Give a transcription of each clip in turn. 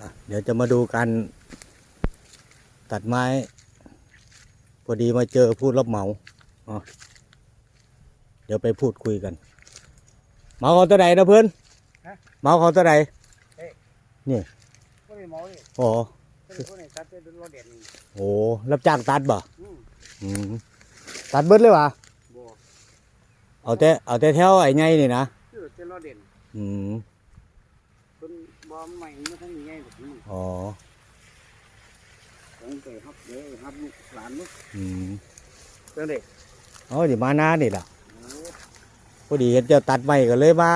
อะเดี๋ยวจะมาดูการตัดไม้ พอดีมาเจอผู้รับเหมาอ๋อเดี๋ยวไปพูดคุยกัน เหมาเขาเท่าไหร่นะเพื่อนฮะเหมาเขาเท่าไหร่ก็ได้หมอเลยอ๋อก็ได้คนไหนตัดได้รถเด่นนี่โหรับจ้างตัดบ่อืมอืมตัดเบิดเลยวะบ่เอาแต่เอาแต่แถวไอ้ไงนี่นะคือเป็นรถเด่นอืมเป็น บ่ใหม่ไม่ทั้งใหญ่แบบนี้อ๋อต้องไปฮับเด้อฮับลูกหลานลูกอืมเจ้าเด็กอ๋อเดี๋ยวมาหน้านี่ล่ะโอ้พอดีเห็นเจ้าตัดไม้ก็เลยมา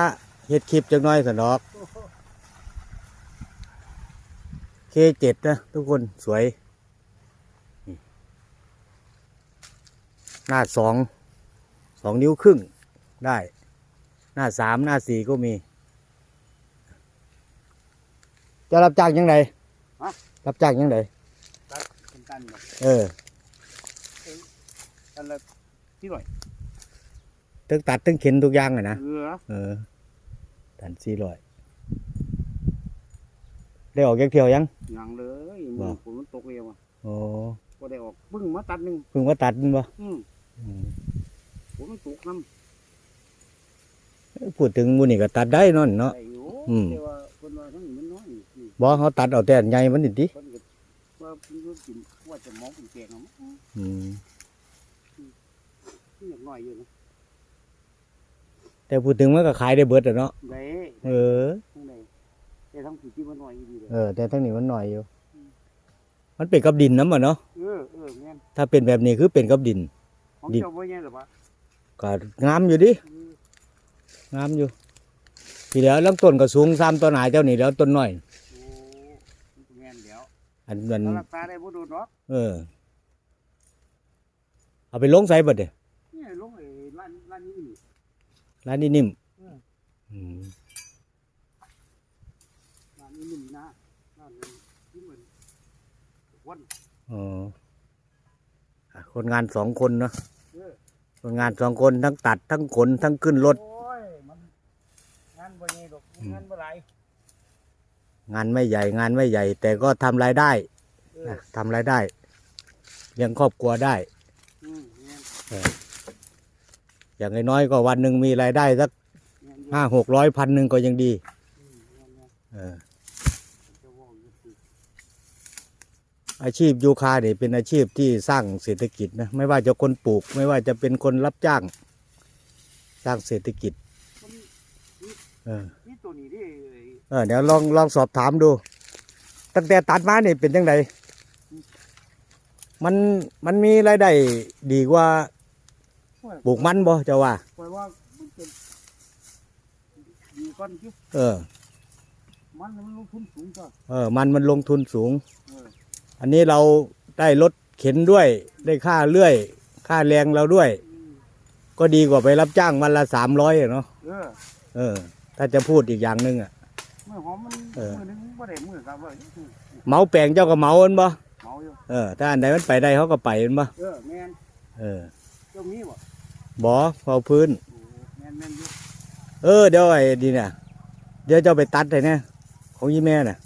เฮ็ดคลิปจังน้อยสนอกเคเจ็ดนะทุกคนสวยนี่หน้าสองสองนิ้วครึ่งได้ หน้าสามหน้าสี่ก็มี จะรับจ้างยังไงรับจ้างยังไงเป็นตันแบบเออตันละที่หน่อยตึงตัดตึงเข็นทุกอย่างอะนะเรือเออตันสี่ร้อยได้ออกแยกเที่ยวยังยังเลยบ่ มือฝนมันตกเร็วอะโอ้ก็ได้ออกเพิ่งมาตัดหนึ่งเพิ่งว่าตัดมันบ่อืมอืมฝนมันตกน้พูดถึงหมูนี่ก็ตัดได้เนั่นำเนาะ ได้อยู่อืม แต่ว่าคนว่าทั้งนี้มันน้อยอืม บ่เขาตัดเอาแต่อันใหญ่มันนิดดิคนก็ว่าเพิ่นก็กินว่าจะมองเป็นแกงเอามั้งอืมอย่างน้อยอยู่นะแต่พูดถึงมันก็ขายได้เบิดอะเนาะได้เออ ทั้งใดแต่ทั้งผีที่มันน้อยอยู่ดีเลยเออ แต่ทั้งนี้มันหน่อยอยู่ มันเป็นกับดินน้ำอะเนาะเออเออแม่นถ้าเป็นแบบนี้คือเป็นกับดิน ของดิ เจ้าบ่ใหญ่หรอปะก็งามอยู่ดิอืมงามอยู่ทีเดียวลำต้นก็สูงซ้ำต้นหนาเจ้านี่แล้วต้นน้อย โอ้มันก็แม่นเดี๋ยว อันมันถ้ารักษาได้บ่โดนหรอกเออ เอาไปลงใส่บัดเด้นี่ลงไอ้ร้านร้านนี้นี่ ร้านนี้นิ่มอืม อืมร้านนี้นี่นะร้านนี้ที่เหมือนวันอ๋ออะคนงานสองคนเนาะเออคนงานสองคนทั้งตัดทั้งขนทั้งขึ้นรถ โอ้ยมันงานบ่ใหญ่ดอกงานบ่หลาย งานไม่ใหญ่งานไม่ใหญ่ แต่ก็ทำรายได้เออนะทำรายได้เลี้ยงครอบครัวได้ อืมแม่นอย่างน้อยๆก็วันหนึ่งมีรายได้สักแม่นอยู่ห้าหกร้อยพันหนึ่งก็ยังดีอืมแม่นแม่นเออจะว่าอยู่สิอาชีพยูคาเนี่ยเป็นอาชีพที่สร้างเศรษฐกิจนะไม่ว่าจะคนปลูก ไม่ว่าจะเป็นคนรับจ้าง สร้างเศรษฐกิจ มันเออนี่ตัวนี้ที่ เออเดี๋ยวลองลองสอบถามดู ตั้งแต่ตัดมาเนี่ยเป็นยังไงมันมันมีรายได้ดีกว่าปลูกมันบ่เจ้าว่าปล่อยว่ามันเป็นดีก่อนที่เออ มันมันลงทุนสูงก็เออ มันมันลงทุนสูง เอออันนี้เราได้รถเข็นด้วย ได้ค่าเลื่อย ค่าแรงเราด้วยอืมก็ดีกว่าไปรับจ้างวันละสามร้อยเนาะเออ เออ ถ้าจะพูดอีกอย่างหนึ่งอะเมื่อหอมมันเออ มือนึงบ่ได้มือกับว่าเมาแปลงเจ้าก็เมาเอ็นบ่เมาอยู่เออถ้าอันใดมันไปได้เขาก็ไปเอ็นบ่เออแม่นเออเจ้ามีบ่บ่พอพื้น โอ้แม่นแม่นอยู่เออเดี๋ยวไอ้ดีเนี่ยเดี๋ยวเจ้าไปตัดเลยเนี่ยของยี่แม่น่ะ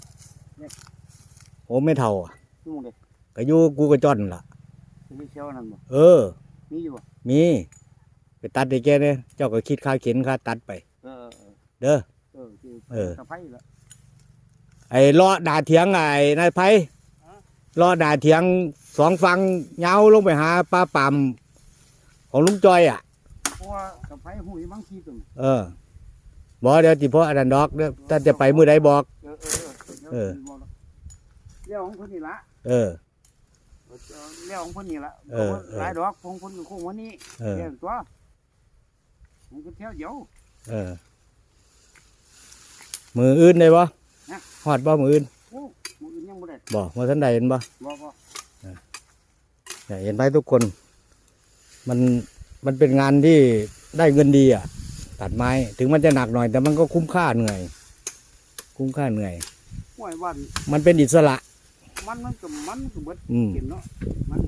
โอ้ไม่เท่าอะชั่วโมงเดียวก็อยู่กูก็จอนล่ะจะมีเชี่ยวนั่นบ่เออ มีอยู่บ่มี ไปตัดได้แกเนี่ยเจ้าก็คิดค่าเข็นค่าตัดไป เออเออเด้อ เออคือเออ สะไพละไอ้ล้อด่าเถียงไอ้นายไพล้อด่าเถียงสองฝั่งเหงาลงไปหาป้าปามของลุงจอยอะ เพราะว่าสะไพหูยบางทีตัวนี้เออบอกเดี๋ยวจิพ่ออันนั้นดอกเด้อถ้าจะไปมือใดบอก เออเออเออเออเรื่องของคนนี่ละเออเรื่องของคนนี่ละเออเออ หลายดอกของคนคงวันนี้เออเรื่องตัวมันก็เที่ยวเดียวเออ มืออื่นได้บ่นะฮอดบ่มืออื่นโอ้มืออื่นยังบ่ได้บ่มาทันใดเห็นบ่บ่บ่เนี่ยเห็นไหมทุกคน มันมันเป็นงานที่ได้เงินดีอะ ตัดไม้ถึงมันจะหนักหน่อย แต่มันก็คุ้มค่าเหนื่อย คุ้มค่าเหนื่อยห้วยวันมันเป็นอิสระ มันมันก็มันก็เบิดอืมเก็บเนาะมัน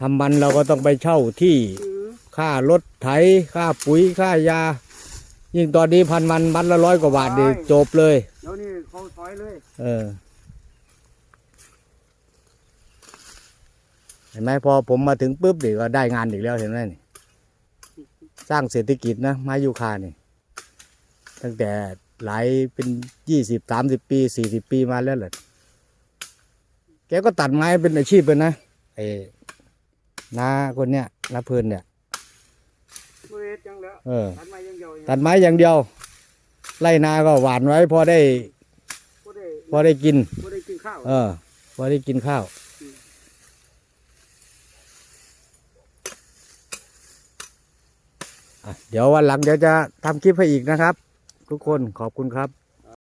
ทำมันเราก็ต้องไปเช่าที่คือค่ารถไถค่าปุ๋ยค่ายา ยิ่งตอนนี้พันมันมัดละร้อยกว่าบาทดีจบเลย เดี๋ยวนี้เขาซอยเลย เออ เห็นไหมพอผมมาถึงปุ๊บดีก็ได้งานอีกแล้วเห็นไหมนี่สร้างเศรษฐกิจนะไม้ยูคานี่ตั้งแต่หลายเป็นยี่สิบสามสิบปีสี่สิบปีมาแล้วแหละแกก็ตัดไม้เป็นอาชีพเลยนะไอ้น้าคนเนี้ยน้าเพลินเนี่ย ฮ็ดหยังแล้วเออ ตัดไม้อย่างเดียวเองตัดไม้อย่างเดียวไร่นาก็หวานไว้พอได้บ่ได้พอได้กิน บ่ได้กินข้าว เออ พอได้กินข้าวอะ เดี๋ยววันหลังเดี๋ยวจะทำคลิปให้อีกนะครับ ทุกคนขอบคุณครับ